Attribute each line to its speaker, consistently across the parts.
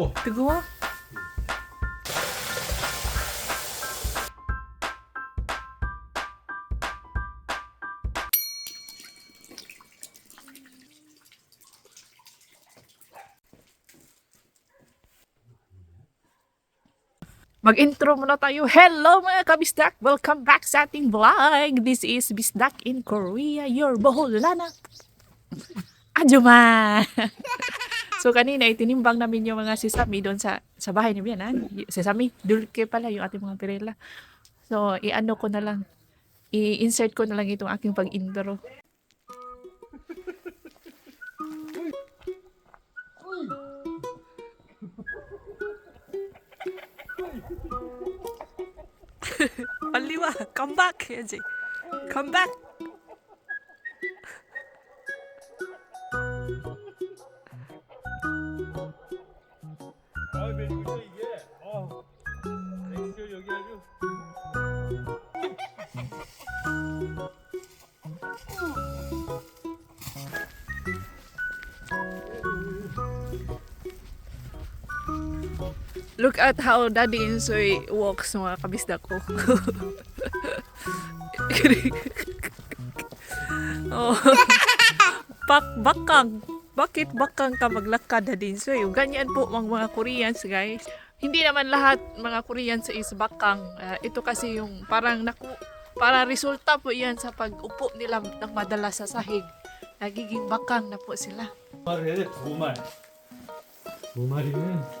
Speaker 1: 뜨거.
Speaker 2: 뜨거워? Mag-intro muna tayo. Hello mga kabisdak! Welcome back sa ating vlog! This is Bisdak in Korea, your Boholana. Ajuma! So kanina itinimbang namin yung mga sesame doon sa sa bahay ni Bianan. Ah. Sesame, dulke pala yung ating mga pirela. So iano ko na lang i-insert ko na lang itong aking pag-intro. Paliwa, come back, Angie. Come back. Look at how Daddy Insoy walks mga kabisda ko. oh. Pak bakang. Bakit bakang ka maglakad Daddy Insoy? Ganyan po mga, mga Koreans guys. Hindi naman lahat mga Koreans is bakang. Uh, ito kasi yung parang naku para resulta po yan sa pag-upo nila ng madalas sa sahig. Nagiging bakang na po sila. Parang yan, bumal. Bumal yun.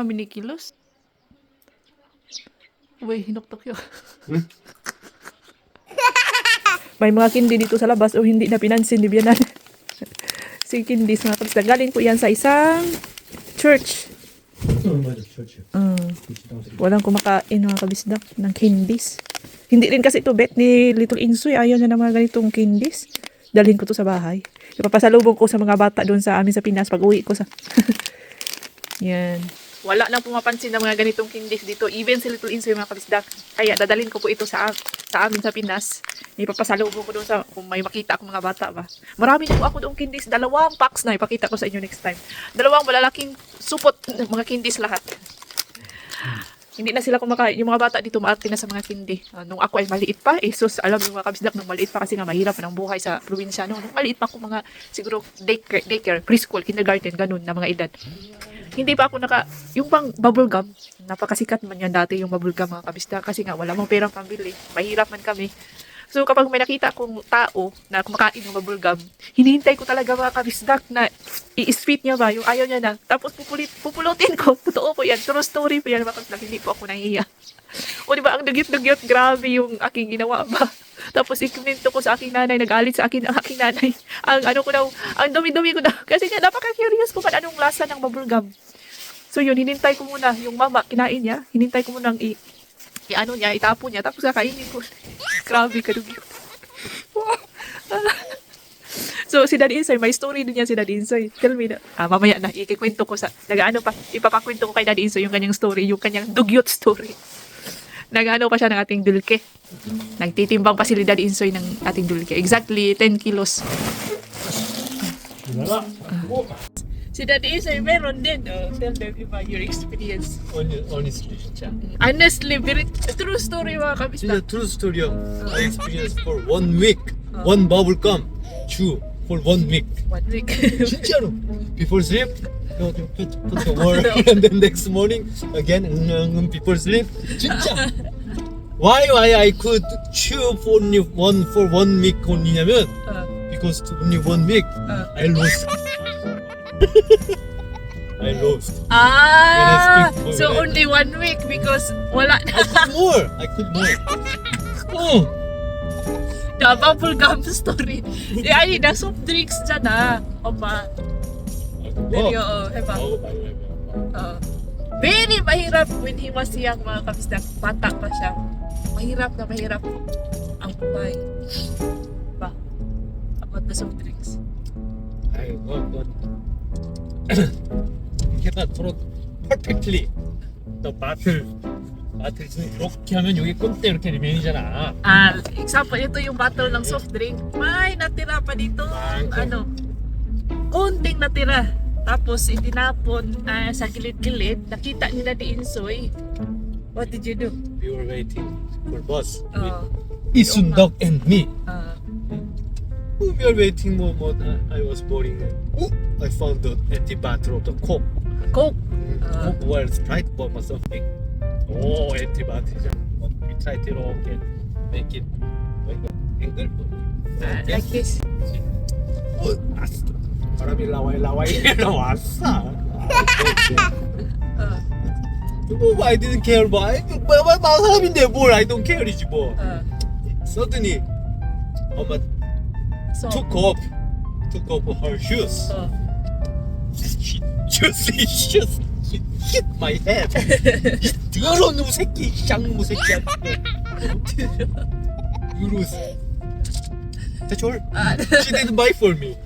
Speaker 2: How many kilos? Uy, hinuktok yun. May mga kindi dito sa labas o hindi na pinansin ni Bianan. si kindi mga kapista. Galing po yan sa isang church. Mm. Walang kumakain mga kabisdak ng kindis. Hindi rin kasi ito bet ni Little Insoy. Ayaw niya ng mga ganitong kindis. Dalhin ko to sa bahay. Ipapasalubong ko sa mga bata doon sa amin sa Pinas pag uwi ko sa... yan. Wala nang pumapansin ng mga ganitong candies dito. Even si Little Insoy mga kabisdak. Kaya dadalhin ko po ito sa, sa amin sa Pinas. Ipapasalubong ko doon sa kung may makita akong mga bata ba. Marami na po ako doon candies. Dalawang packs na. Ipakita ko sa inyo next time. Dalawang malalaking supot ng mga candies lahat. Hindi na sila kumakain. Yung mga bata dito maarte na sa mga kindi. Ah, nung ako ay maliit pa, eh, sus, alam yung mga kabisdak nung maliit pa kasi nga mahirap ang buhay sa probinsya. No? Nung maliit pa ako mga, siguro, daycare, daycare, preschool, kindergarten, ganun na mga edad. Hindi pa ako naka, yung pang bubble gum, napakasikat man yan dati yung bubble gum mga kabisdak kasi nga wala mong perang pambili. Mahirap man kami. So kapag may nakita akong tao na kumakain ng bubble gum, hinihintay ko talaga mga kabisdak na i-spit niya ba, yung ayaw niya na. Tapos pupulit, pupulutin ko. Totoo po yan. True story po yan mga kabisdak. Hindi po ako nahiya. O di ba, ang dugyot-dugyot, grabe yung aking ginawa ba. Tapos ikumento ko sa aking nanay, nagalit sa akin ang aking nanay. Ang ano ko daw, ang dumi-dumi ko daw. Kasi nga, napaka-curious ko pa anong lasa ng bubble. So yun, hinintay ko muna. Yung mama, kinain niya. Hinintay ko muna i, i ano niya, itapo niya. Tapos kakainin ko. Grabe ka dugyot. So, si Daddy Insoy, may story din yan si Daddy Insoy. Tell me na, ah, mamaya na, ikikwento ko sa, nagaano pa, ipapakwento ko kay Daddy Insoy yung kanyang story, yung kanyang dugyot story Nagaano pa siya ng ating dulke. Nagtitimbang pa si Daddy Insoy ng ating dulke. Exactly 10 kilos.
Speaker 1: 누나가 뭐
Speaker 2: Si Daddy Insoy, meron din. Oh, tell them about your experience.
Speaker 1: honestly 진짜.
Speaker 2: Honestly, very true story mga kabista.
Speaker 3: 진짜 true story. I experienced for one week. One bubble gum chew for one week.
Speaker 2: One week.
Speaker 3: 진짜로. Before sleep, you know, put, put the word and then next morning again mm, mm, before sleep. 진짜. why why I could chew for only one for one week only냐면
Speaker 2: Uh,
Speaker 3: because only one week
Speaker 2: uh.
Speaker 3: I lost. I lost.
Speaker 2: Ah,
Speaker 3: When I speak
Speaker 2: so
Speaker 3: Korean.
Speaker 2: only one week because wala na.
Speaker 3: I could more. I could more. Oh,
Speaker 2: The bubble gum story. Di ay, na soft drinks dyan ah. Oma. Very,
Speaker 3: oh.
Speaker 2: oo, diba?
Speaker 3: Oh, my God.
Speaker 2: Oo. very mahirap when he was young mga kabisdak. Bata pa siya. Mahirap na mahirap ang buhay. Diba? About the soft drinks.
Speaker 3: I got got. cannot throw perfectly the battle. battle 이렇게 하면 여기 끈대 이렇게 리면이잖아.
Speaker 2: Ah, example, ito yung bottle ng soft drink. May natira pa dito.
Speaker 3: Bangko.
Speaker 2: Ano? Konting natira. Tapos itinapon uh, sa kilit-kilit. nakita nila ni Insoy. What did you do?
Speaker 3: We were waiting for boss.
Speaker 2: Oh.
Speaker 3: Uh, Isundok and me.
Speaker 2: Uh,
Speaker 3: we were waiting more more I was boring. Uh, I found the empty bottle of the Coke.
Speaker 2: Coke?
Speaker 3: Mm, uh, Coke was Sprite bomb myself something. Oh, empty bottle. We tried it all and make it like a angle.
Speaker 2: Uh, like this.
Speaker 3: Oh, 바람이 라와이 라와이 나왔어.
Speaker 2: Ah,
Speaker 3: 뭐 I didn't care 뭐 아이 뭐, 뭐, 나 사람인데 뭘 I don't care이지 뭐.
Speaker 2: ah.
Speaker 3: Suddenly, 엄마 took off took off her shoes.
Speaker 2: oh,
Speaker 3: She just she just hit my head. 이 더러운 놈 새끼, 쌍놈 새끼야. That's all.
Speaker 2: ah,
Speaker 3: She didn't buy for me.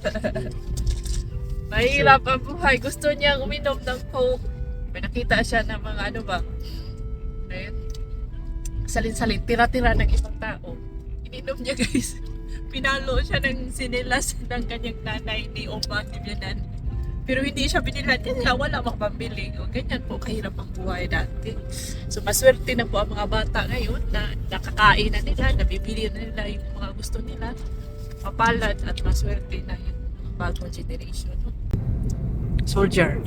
Speaker 2: Mahirap ang buhay. Gusto niya uminom ng Coke. May nakita siya ng mga ano ba? Ayun. Salin-salin, tira-tira ng ibang tao. Ininom niya guys. Pinalo siya ng sinilas ng kanyang nanay ni Oma ni Bianan. Pero hindi siya binilhan kasi wala makapambili. O, ganyan po kahirap ang buhay dati. So maswerte na po ang mga bata ngayon na nakakain na nila, nabibili na nila yung mga gusto nila. Mapalad at maswerte na yung bagong generation. No? soldier.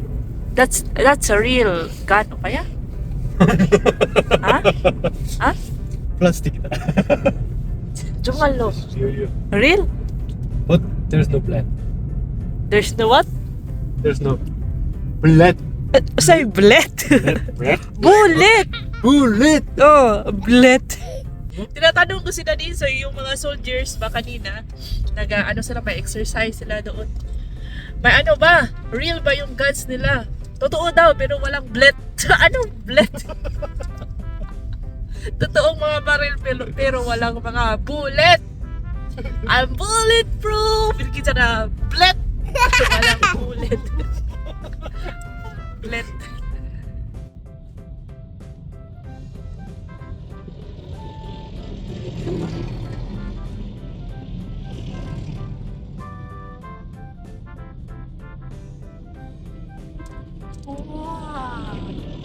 Speaker 2: That's that's a real gun o kaya? ha? Ha?
Speaker 3: Plastic.
Speaker 2: Jungalo.
Speaker 3: Real? But there's no blood.
Speaker 2: There's no what?
Speaker 3: There's no blood.
Speaker 2: Uh, say bullet. bullet.
Speaker 3: bullet.
Speaker 2: Oh, bullet. Tinatanong ko sila din sa yung mga soldiers ba kanina, nag ano sila may exercise sila doon. May ano ba? Real ba yung guns nila? Totoo daw, pero walang bullet. Anong bullet? Totoong mga baril pero, pero walang mga bullet. I'm bulletproof! Kita na, bullet! walang bullet. bullet. Wow.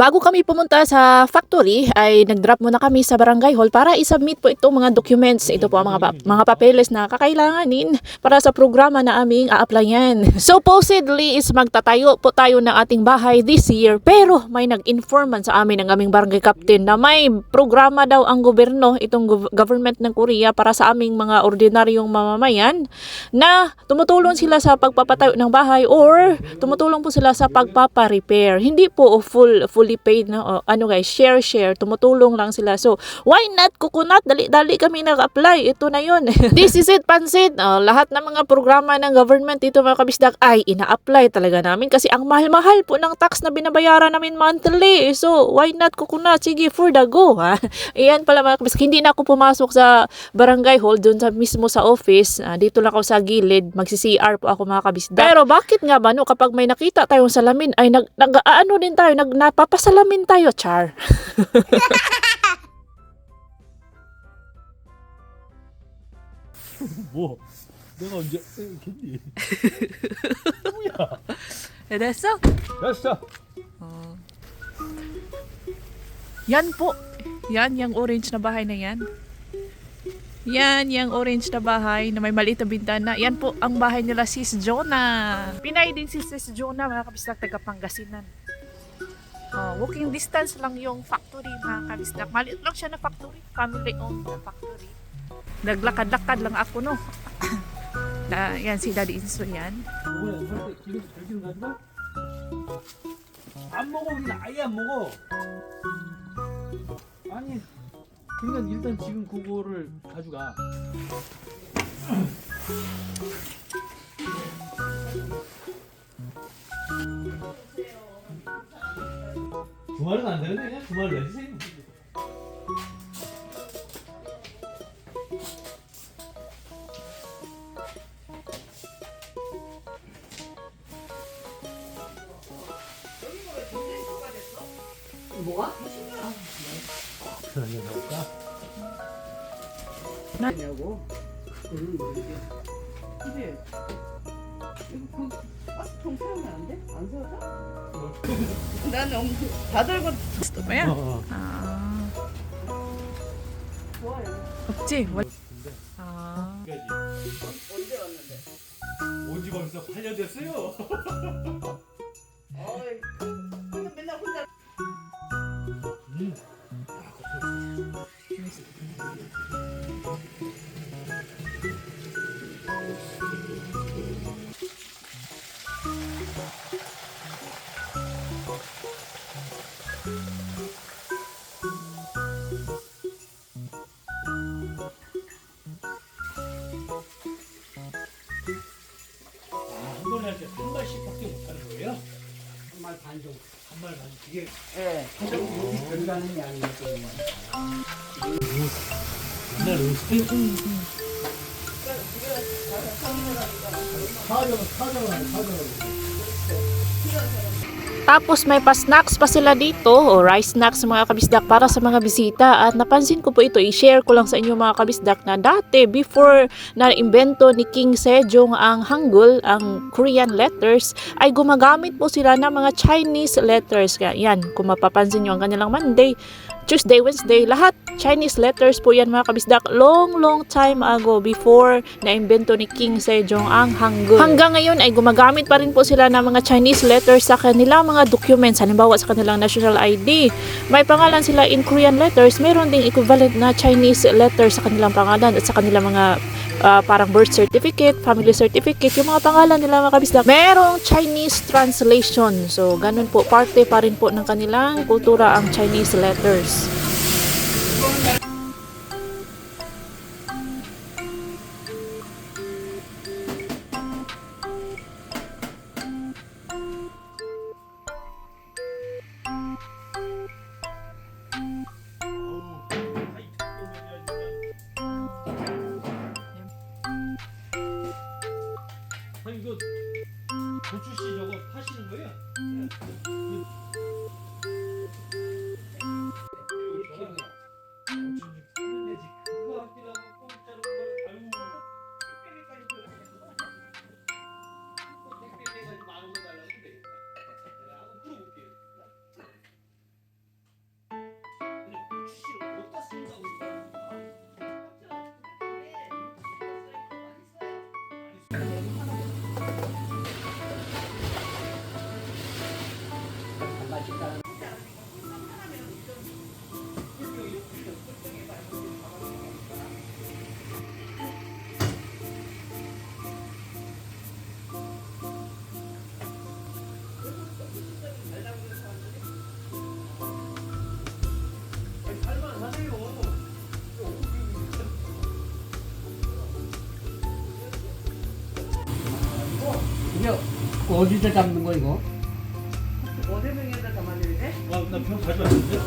Speaker 4: Bago kami pumunta sa factory ay nag-drop muna kami sa barangay hall para i-submit po itong mga documents. Ito po ang mga, pa- mga papeles na kakailanganin para sa programa na aming a-applyan. Supposedly is magtatayo po tayo ng ating bahay this year pero may nag-inform man sa amin ng aming barangay captain na may programa daw ang gobyerno, itong gov- government ng Korea para sa aming mga ordinaryong mamamayan na tumutulong sila sa pagpapatayo ng bahay or tumutulong po sila sa pagpapa-repair. Hindi po full fully paid na o, ano guys, share share, tumutulong lang sila. So, why not coconut? Dali-dali kami nag-apply. Ito na 'yon. This is it, pansit. Oh, lahat ng mga programa ng government dito mga kabisdak ay ina-apply talaga namin kasi ang mahal-mahal po ng tax na binabayaran namin monthly. So, why not coconut? Sige, for the go, ha? Ayan pala mga kabisdak. Hindi na ako pumasok sa barangay hall doon sa mismo sa office. Ah, dito lang ako sa gilid. Magsi-CR po ako mga kabisdak. Pero bakit nga ba no kapag may nakita tayong salamin ay nag, nag ano din tayo, nag napapasalamin tayo, char.
Speaker 3: 뭐? 내가 언제 괜히
Speaker 2: 됐어?
Speaker 3: 됐어.
Speaker 2: 어.
Speaker 5: Yan po. Yan, yung orange na bahay na yan. Yan, yung orange na bahay na may maliit na bintana. Yan po ang bahay nila Sis Jonah. Pinay din si Sis Jonah, mga kabisdak, taga Pangasinan. Oh, walking distance lang yung factory, mga kabisdak. Maliit lang siya na factory. Family owned na factory. Naglakad-lakad lang ako, no? na, yan, si Daddy Inso yan.
Speaker 3: 뭐야 절대 기름 들기름 가져가? 안 먹어 우리는 아예 안 먹어 아니 그러니까 일단 지금 그거를 가져가
Speaker 6: 말은 안 되는데 그냥 그 말을 내주세요.
Speaker 4: 뭐가? 그런 볼까? 나냐고 그런 이게 이게 통 세우면 안 돼? 안 세워져? 나는 엄- 다 들고
Speaker 5: Gusto mo yan?
Speaker 6: 어.
Speaker 5: Ah,
Speaker 4: 좋아요
Speaker 5: 없지? Wal- Ah.
Speaker 4: 언제 왔는데?
Speaker 3: 오지 벌써 8년 됐어요 이게
Speaker 4: 예. 양이 있거든요.
Speaker 3: 옛날 음식이 사정은
Speaker 2: Tapos may pa-snacks pa sila dito o rice snacks mga kabisdak para sa mga bisita at napansin ko po ito i-share ko lang sa inyo mga kabisdak na dati before na imbento ni King Sejong ang Hangul, ang Korean letters ay gumagamit po sila ng mga Chinese letters. Yan, kung mapapansin nyo ang kanilang Monday, Tuesday, Wednesday, lahat Chinese letters po yan mga kabisdak long long time ago before na imbento ni King Sejong ang Hangul. Hanggang ngayon ay gumagamit pa rin po sila ng mga Chinese letters sa kanilang mga documents, halimbawa sa kanilang national ID. May pangalan sila in Korean letters, meron ding equivalent na Chinese letters sa kanilang pangalan at sa kanilang mga ah, parang birth certificate, family certificate, yung mga pangalan nila mga kabisdak, merong Chinese translation. So, ganun po, parte pa rin po ng kanilang kultura ang Chinese letters.
Speaker 3: 이거
Speaker 4: 어디다 담는 거 이거?
Speaker 3: 아, 나병 가져왔는데?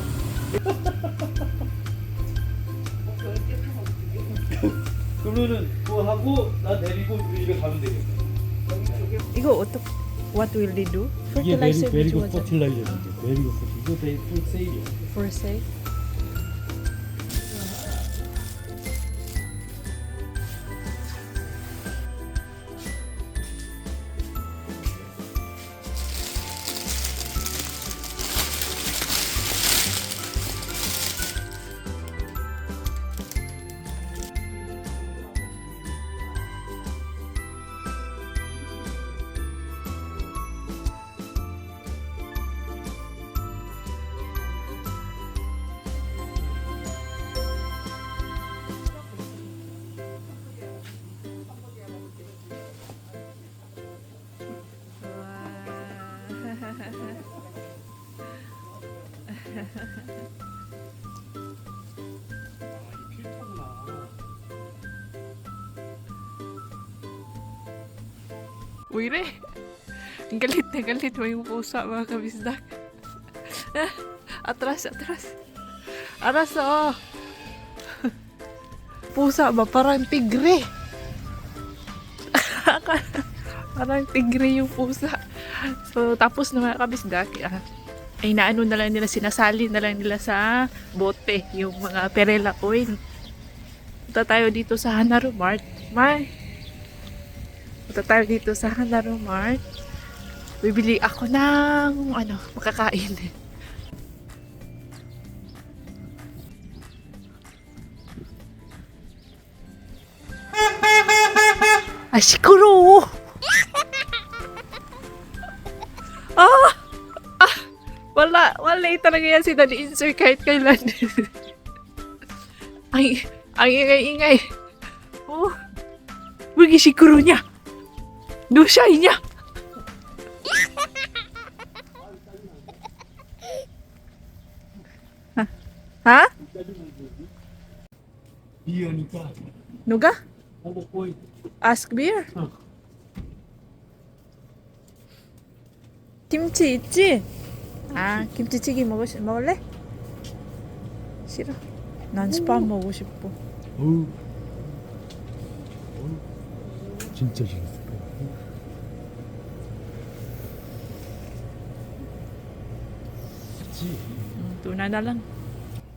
Speaker 3: 그러면은 그거 하고 나 내리고 우리 집에 가면 되겠네.
Speaker 5: Igo, 어떻, what will they do?
Speaker 3: 이게
Speaker 5: which was
Speaker 3: 퍼틸라이저인데 메리고 퍼틸 이거 데이 풀 세일이야.
Speaker 5: for sale?
Speaker 2: Uy. Ang galit na galit yung pusa, mga kabisdak. atras, atras. Aras, oh. Pusa ba? Parang tigre. parang tigre yung pusa. So, tapos na mga kabisdak, ah, ay naano na lang nila, sinasali na lang nila sa bote, yung mga perela oil. Punta tayo dito sa Hanaro Mart. May, Punta tayo dito sa Hanaro Mart. Bibili ako ng ano, makakain. Ashikuro! ah! Ah! Wala, wala talaga yan si Daddy Insert kahit kailan. ang, ang ingay-ingay. Oh! Wagi siguro niya. Ha? Ha?
Speaker 1: 비어니까
Speaker 2: 누가?
Speaker 1: 보고 보이.
Speaker 2: Ask beer?
Speaker 1: 어.
Speaker 2: 김치 있지? 아, 김치찌개 먹을, 먹을래? 싫어. 난 스팸 먹고 싶어.
Speaker 1: 어우. 진짜 재밌어.
Speaker 2: Tuna na lang.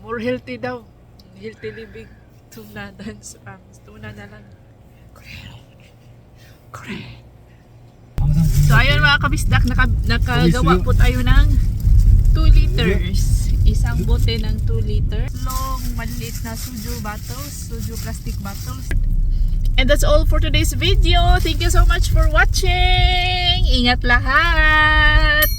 Speaker 2: More healthy daw. Healthy living. Tuna than spam. Tuna na lang. Correct.
Speaker 1: 항상
Speaker 2: So ayun mga kabisdak, naka, nakagawa po tayo ng 2 liters. Isang bote ng 2 liters. Long, maliit na suju bottles, suju plastic bottles. And that's all for today's video. Thank you so much for watching. Ingat lahat!